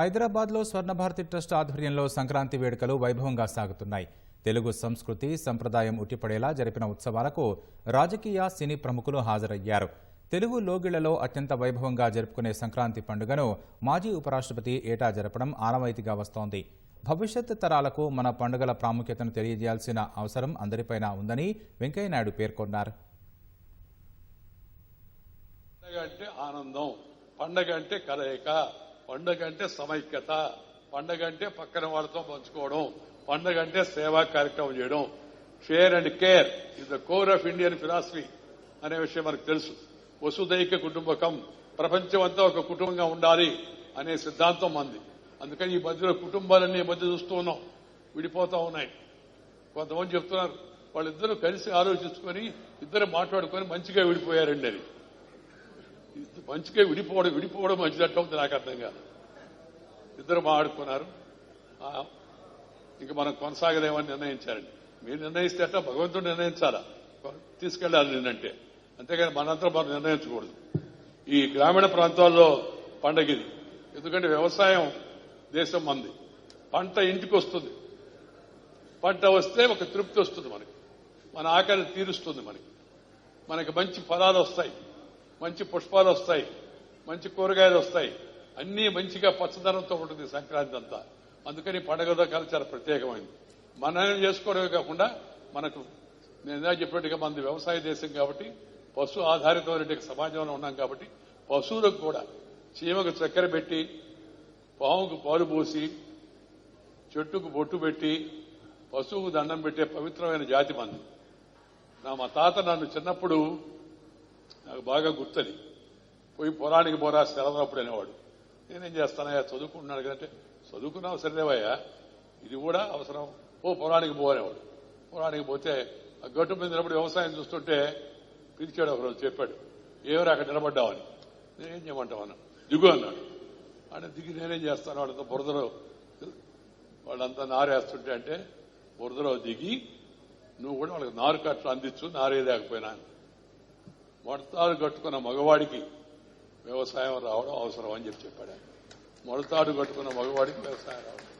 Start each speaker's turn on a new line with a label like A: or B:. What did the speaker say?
A: హైదరాబాద్లో స్వర్ణభారతి ట్రస్ట్ ఆధ్వర్యంలో సంక్రాంతి వేడుకలు వైభవంగా సాగుతున్నాయి. తెలుగు సంస్కృతి సంప్రదాయం ఉట్టిపడేలా జరిపిన ఉత్సవాలకు రాజకీయ సినీ ప్రముఖులు హాజరయ్యారు. తెలుగు లోగిళ్ళలో అత్యంత వైభవంగా జరుపుకునే సంక్రాంతి పండుగను మాజీ ఉపరాష్ట్రపతి ఏటా జరపడం ఆనవాయితీగా వస్తోంది. భవిష్యత్ తరాలకు మన పండుగల ప్రాముఖ్యతను తెలియజేయాల్సిన అవసరం అందరిపైన ఉందని వెంకయ్యనాయుడు పేర్కొన్నారు.
B: పండగ అంటే ఆనందం పండగ అంటే కలయిక. పండగ అంటే సమైక్యత పండగ అంటే పక్కన వాళ్ళతో పంచుకోవడం పండగ అంటే సేవా కార్యక్రమం చేయడం. Share and care is the core of Indian philosophy అనే విషయం మనకు తెలుసు. వసుదైక కుటుంబకం ప్రపంచం అంతా ఒక కుటుంబంగా ఉండాలి అనే సిద్ధాంతం మంది. అందుకని ఈ మధ్యలో కుటుంబాలన్నీ మధ్య చూస్తూ ఉన్నాం. విడిపోతా ఉన్నాయి. కొంతమంది చెప్తున్నారు వాళ్ళిద్దరూ కలిసి ఆలోచించుకొని ఇద్దరు మాట్లాడుకొని మంచిగా విడిపోయారండి అని. మంచికే మంచిగా విడిపోవడం విడిపోవడం మంచిది ఉంది నాకు అర్థం కాదు. ఇద్దరు మాట్లాడుకున్నారు. ఇంకా ఇంక మనం కొనసాగలేమని నిర్ణయించారండి. మీరు నిర్ణయిస్తే అట్లా భగవంతుడు నిర్ణయించాలా? తీసుకెళ్ళాలి నిన్నంటే. అంతేగాని మనంతా మనం నిర్ణయించకూడదు. ఈ గ్రామీణ ప్రాంతాల్లో పండగ ఇది. ఎందుకంటే వ్యవసాయం దేశం మంది. పంట ఇంటికి వస్తుంది. పంట వస్తే ఒక తృప్తి వస్తుంది మనకి. మన ఆకలి తీరుస్తుంది మనకి. మనకి మంచి ఫలాలు వస్తాయి. మంచి పుష్పాలు వస్తాయి మంచి కూరగాయలు వస్తాయి. అన్నీ మంచిగా పచ్చదనంతో ఉంటుంది సంక్రాంతి అంతా. అందుకని పండగలో కాలం చాలా ప్రత్యేకమైంది. మనం చేసుకోవడమే కాకుండా మనకు నేను ఇందాక చెప్పినట్టుగా మనది వ్యవసాయ దేశం కాబట్టి పశు ఆధారితమైన సమాజంలో ఉన్నాం కాబట్టి పశువులకు కూడా చీమకు చక్కెర పెట్టి పాముకు పాలు పోసి చెట్టుకు బొట్టు పెట్టి పశువుకు దండం పెట్టే పవిత్రమైన జాతి మంది నా మా తాత నన్ను చిన్నప్పుడు నాకు బాగా గుర్తది. పోయి పొలానికి పోరా సెలవునప్పుడు అనేవాడు. నేనేం చేస్తానయ్యా చదువుకుంటున్నాను కదంటే చదువుకున్నావు లేవయ్యా ఇది కూడా అవసరం. ఓ పొలానికి పో అనేవాడు. పొలానికి పోతే ఆ గట్టు మీద నిలబడి వ్యవసాయం చూస్తుంటే పిలిచాడు ఒకరోజు చెప్పాడు ఏవరు అక్కడ నిలబడ్డావని? నేనేం చేయమంటావు అన్న? దిగు అన్నాడు. అంటే దిగి నేనేం చేస్తాను? వాళ్ళంతా బురదలో వాళ్ళంతా నారేస్తుంటే అంటే బురదలో దిగి నువ్వు కూడా వాళ్ళకి నారు కట్ల అందించు నారే లేకపోయినా మొడతాడు కట్టుకున్న మగవాడికి వ్యవసాయం రావడం అవసరం అని చెప్పి చెప్పాడు. మొడతాడు కట్టుకున్న మగవాడికి వ్యవసాయం రావడం.